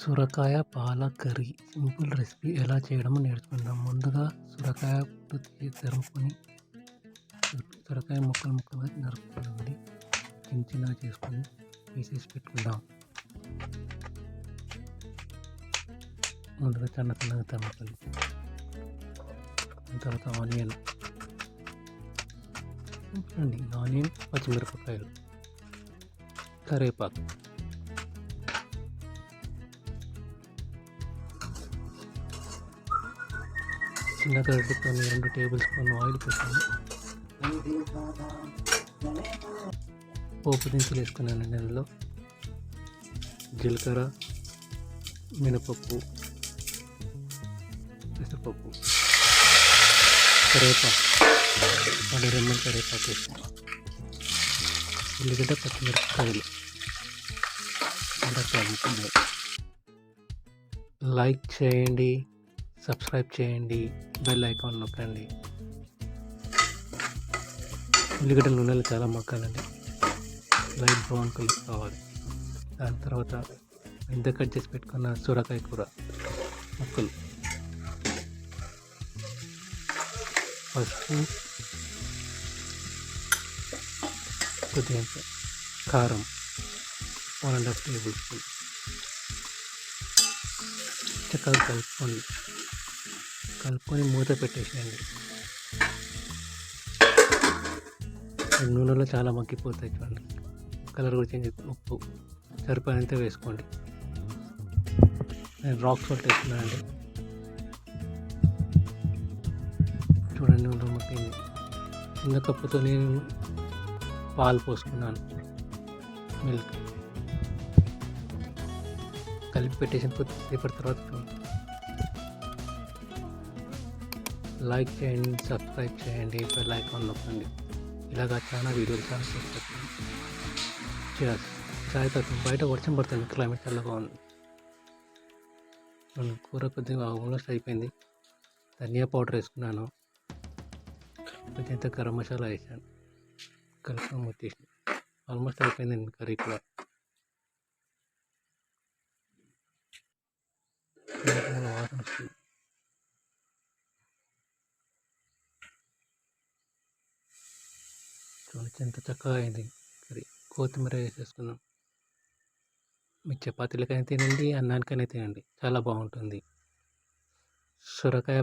సొరకాయ పాల curry simple recipe ఎలా చేయడమో నేర్చుకుందాం. ముందుగా సొరకాయ పూర్తి తరుముకొని సొరకాయ ముక్కలు ముక్కలుగా నరుపుకోండి చిన్న చిన్నగా చేసుకొని వేసేసి పెట్టుకుందాం. ముందుగా చిన్న చిన్నగా తరుముకోవాలి. తర్వాత ఆనియన్. ఆనియన్ పచ్చిమిరపకాయలు కరివేపాకు. చిన్నగా గడ్డతో రెండు టేబుల్ స్పూన్ ఆయిల్ పెట్టాను. పోపు దినుసులు వేసుకున్నానండి అందులో జీలకర్ర మినపప్పు పెసరపప్పు కరివేపాకు. రెండు కరేపాకు కరివేపాకు వేసుకున్నాం ఉల్లిగడ్డ పచ్చిమిరపకాయలు. లైక్ చేయండి. సబ్స్క్రైబ్ చేయండి బెల్ ఐకాన్ నొక్కండి. ఉల్లిగడ్డ నూనెలు చాలా మగ్గాలండి. లైట్ బ్రౌన్ కలర్ కావాలి. దాని తర్వాత ఇంత కట్ చేసి పెట్టుకున్న సూరకాయ కూర ముక్కలు. పసుపు కొద్దిగా కారం one and half tablespoon. చక్కగా కలుపుకోండి. కలుపుకొని మూత పెట్టేసేయండి. నూనెలో చాలా మగ్గిపోతాయి చూడండి. కలర్ కూడా చేంజ్ ఉప్పు సరిపోయినంత వేసుకోండి. నేను రాక్ సాల్ట్ వేస్తున్నానండి. చూడండి నూనె మగ్గింది. చిన్న కప్పుతో నేను పాలు పోసుకున్నాను. మిల్క్. కలిపి పెట్టేసిన కొద్దిసేపటి తర్వాత చూడండి లైక్ చేయండి సబ్స్క్రైబ్ చేయండి బెల్ ఐకాన్ నొక్కండి. ఇలాగా చాలా వీడియోలు చాలా చూస్తాను. చేయాలి చాయ్ తక్కువ. బయట వర్షం పడుతుంది క్లైమేట్ చల్లగా ఉంది మన కూర కొద్దిగా ఆల్మోస్ట్ అయిపోయింది. ధనియా పౌడర్ వేసుకున్నాను. కొంచెం గరం మసాలా వేసాను. కలిపి ముట్టేసి ఆల్మోస్ట్ అయిపోయింది కర్రీ కూడా. వాసన వస్తుంది. చూడండి ఎంత చక్కగా అయింది. కర్రీ కొత్తిమీర వేసేసుకున్నాం. మీ చపాతీలకైనా తినండి అన్నానికైనా తినండి. చాలా బాగుంటుంది. సొరకాయ